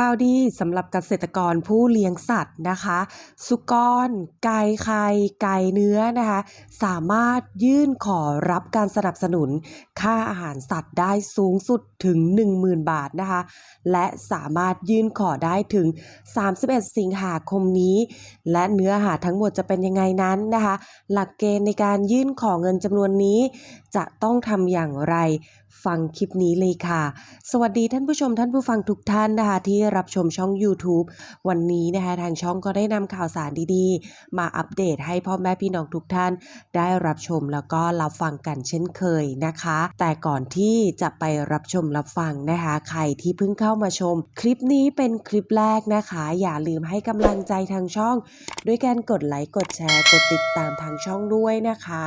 ข่าวดีสำหรับเกษตรกรผู้เลี้ยงสัตว์นะคะ สุกร ไก่ไข่ไก่เนื้อนะคะ สามารถยื่นขอรับการสนับสนุน ค่าอาหารสัตว์ได้สูงสุดถึง 10,000 บาทนะคะ และสามารถยื่นขอได้ถึง 31 สิงหาคมนี้ และเนื้อหาทั้งหมดจะเป็นยังไงนั้นนะคะ หลักเกณฑ์ในการยื่นขอเงินจำนวนนี้ จะต้องทำอย่างไร ฟังคลิปนี้เลยค่ะ สวัสดีท่านผู้ชมท่านผู้ฟังทุกท่านนะคะที่รับชมช่อง YouTube วันนี้นะคะทางช่องก็ได้นำข่าวสารดีๆ มาอัปเดตให้พ่อแม่พี่น้องทุกท่าน ได้รับชมแล้วก็รับฟังกันเช่นเคยนะคะ แต่ก่อนที่จะไปรับชมรับฟังนะคะ ใครที่เพิ่งเข้ามาชม คลิปนี้เป็นคลิปแรกนะคะ อย่าลืมให้กำลังใจทางช่อง ด้วยการกดไลค์กดแชร์กดติดตามทางช่องด้วยนะคะ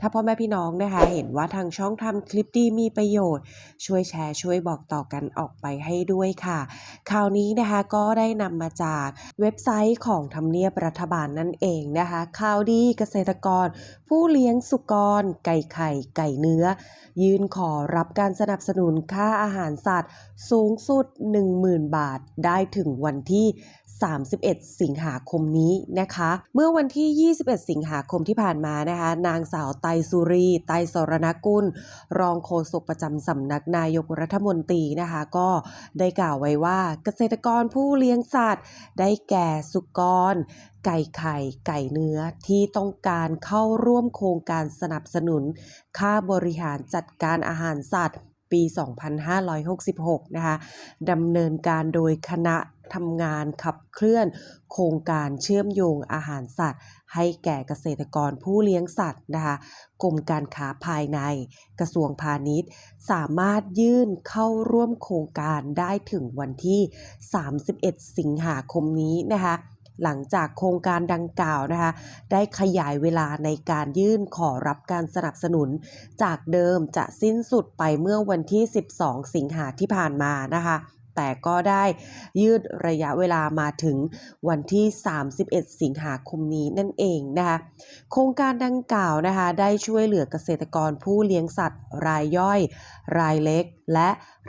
ถ้าพ่อแม่พี่น้องนะคะ เห็นว่าทางช่องทำคลิปดีมีประโยชน์ ช่วยแชร์ช่วยบอกต่อกันออกไปให้ด้วยค่ะคราวนี้นะคะก็ได้นำมาจากเว็บไซต์ของทำเนียบรัฐบาลนั่นเองนะคะข่าวดีเกษตรกร ผู้เลี้ยงสุกร ไก่ไข่ ไก่เนื้อ ยื่นขอรับการสนับสนุนค่าอาหารสัตว์ สูงสุด 10,000 บาทได้ถึงวันที่ 31 สิงหาคมนี้นะคะ เมื่อวันที่ 21 สิงหาคมที่ผ่านมานะคะ นางสาวไตสุรี ไตสรณกุล รองโฆษกประจำสำนักนายกรัฐมนตรีนะคะ ก็ได้กล่าวไว้ว่าเกษตรกรผู้เลี้ยงสัตว์ ได้แก่สุกรไก่ไข่ไก่เนื้อที่ต้องการเข้าร่วมโครงการสนับสนุน ค่าบริหารจัดการอาหารสัตว์ ปี 2566 นะคะดำเนินการโดยคณะ ทำงานขับเคลื่อน โครงการเชื่อมโยงอาหารสัตว์ ให้แก่เกษตรกรผู้เลี้ยงสัตว์นะคะกรมการค้าภายใน กระทรวงพาณิชย์ สามารถยื่นเข้าร่วมโครงการได้ถึงวันที่ 31 สิงหาคมนี้นะคะหลังจากโครงการดังกล่าวนะคะได้ขยายเวลาในการยื่นขอรับการสนับสนุน จากเดิมจะสิ้นสุดไปเมื่อวันที่ 12 สิงหาที่ผ่านมานะคะ แต่ก็ได้ยืดระยะเวลามาถึงวันที่ 31 สิงหาคมนี้นั่นเองนะคะโครงการดังกล่าวนะคะได้ช่วยเหลือเกษตรกรผู้เลี้ยงสัตว์รายย่อย รายเล็ก และ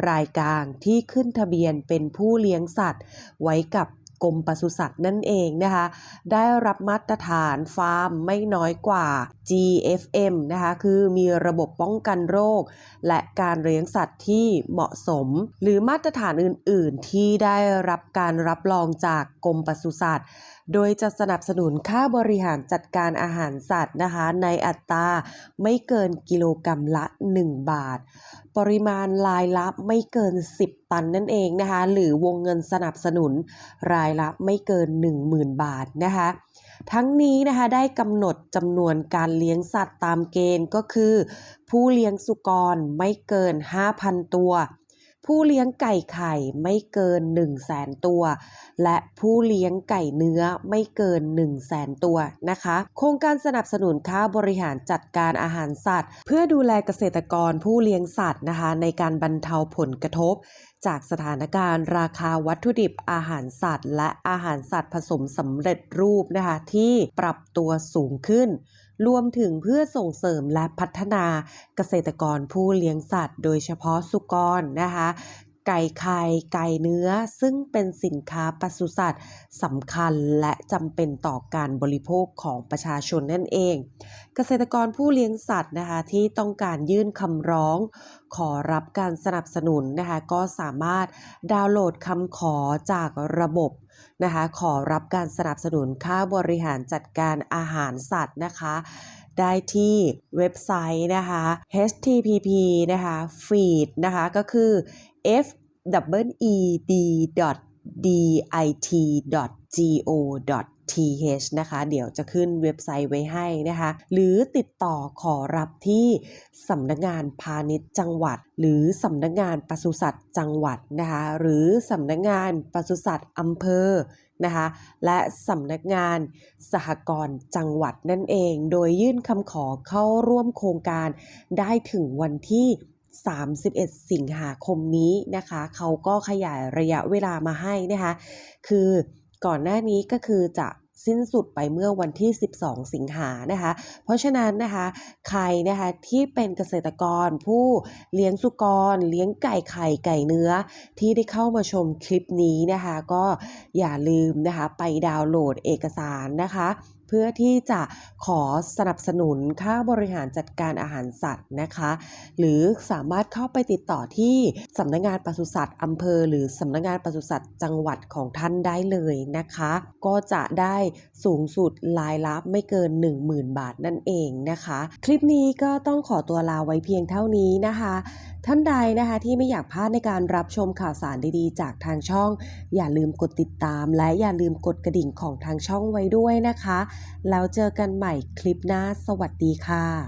รายกลางที่ขึ้นทะเบียนเป็นผู้เลี้ยงสัตว์ไว้กับ กรมปศุสัตว์นั่นเองนะคะ ได้รับมาตรฐานฟาร์มไม่น้อยกว่า GFM นะคะคือมีระบบป้องกันโรค และการเลี้ยงสัตว์ที่เหมาะสม หรือมาตรฐานอื่น ๆ ที่ได้รับการรับรองจากกรมปศุสัตว์ โดยจะสนับสนุนค่าบริหารจัดการอาหารสัตว์นะคะในอัตราไม่เกินกิโลกรรัมละ 1 บาท ปริมาณรายละไม่เกิน 10 ตันนั่นเองนะคะหรือวงเงินสนับสนุนรายละไม่เกิน 10,000 บาทนะคะทั้งนี้นะคะได้กำหนดจำนวนการเลี้ยงสัตว์ตามเกณฑ์ก็คือ ผู้เลี้ยงสุกรไม่เกิน 5,000 ตัว ผู้เลี้ยงไก่ไข่ไม่เกิน 1 0 0 0 0แสนตัว และผู้เลี้ยงไก่เนื้อไม่เกิน 1 0 0 0 0แสนตัวนะคะ โครงการสนับสนุนค่าบริหารจัดการอาหารสัตว์ เพื่อดูแลเกษตรกรผู้เลี้ยงสัตว์นะคะ ในการบรรเทาผลกระทบ จากสถานการณ์ราคาวัตถุดิบอาหารสัตว์ และอาหารสัตว์ผสมสำเร็จรูปนะคะที่ปรับตัวสูงขึ้น รวมถึงเพื่อส่งเสริมและพัฒนาเกษตรกรผู้เลี้ยงสัตว์ โดยเฉพาะสุกรนะคะ ไก่ไข่ไก่เนื้อ ซึ่งเป็นสินค้าปศุสัตว์สำคัญและจำเป็นต่อการบริโภคของประชาชนนั่นเอง เกษตรกรผู้เลี้ยงสัตว์นะคะที่ต้องการยื่นคำร้อง ขอรับการสนับสนุนนะคะก็สามารถดาวน์โหลดคำขอจากระบบนะคะขอรับการสนับสนุนค่าบริหารจัดการอาหารสัตว์นะคะ ได้ที่เว็บไซต์นะคะ http นะคะ feed นะคะก็คือ f w e d d i t go th นะคะ เดี๋ยวจะขึ้นเว็บไซต์ไว้ให้นะคะ หรือติดต่อขอรับที่สำนักงานพาณิชย์จังหวัด หรือสำนักงานปศุสัตว์จังหวัดนะคะ หรือสำนักงานปศุสัตว์อำเภอนะคะ และสำนักงานสหกรณ์จังหวัดนั่นเอง โดยยื่นคำขอเข้าร่วมโครงการได้ถึงวันที่ 31 สิงหาคมนี้นะคะ เขาก็ขยายระยะเวลามาให้นะคะ คือก่อนหน้านี้ก็คือจะสิ้นสุดไปเมื่อวันที่ 12 สิงหานะคะ เพราะฉะนั้นนะคะ ใครนะคะที่เป็นเกษตรกรผู้เลี้ยงสุกร เลี้ยงไก่ไข่ไก่เนื้อ ที่ได้เข้ามาชมคลิปนี้นะคะ ก็อย่าลืมนะคะ ไปดาวน์โหลดเอกสารนะคะ เพื่อที่จะขอสนับสนุนค่าบริหารจัดการอาหารสัตว์นะคะ หรือสามารถเข้าไปติดต่อที่สำนักงานปศุสัตว์อำเภอ หรือสำนักงานปศุสัตว์จังหวัดของท่านได้เลยนะคะ ก็จะได้สูงสุดรายละไม่เกิน 10,000 บาทนั่นเองนะคะ คลิปนี้ก็ต้องขอตัวลาไว้เพียงเท่านี้นะคะ ท่านใดนะคะที่ไม่อยากพลาดในการรับชมข่าวสารดีๆ จากทางช่อง อย่าลืมกดติดตาม และอย่าลืมกดกระดิ่งของทางช่องไว้ด้วยนะคะ แล้วเจอกันใหม่คลิปหน้า สวัสดีค่ะ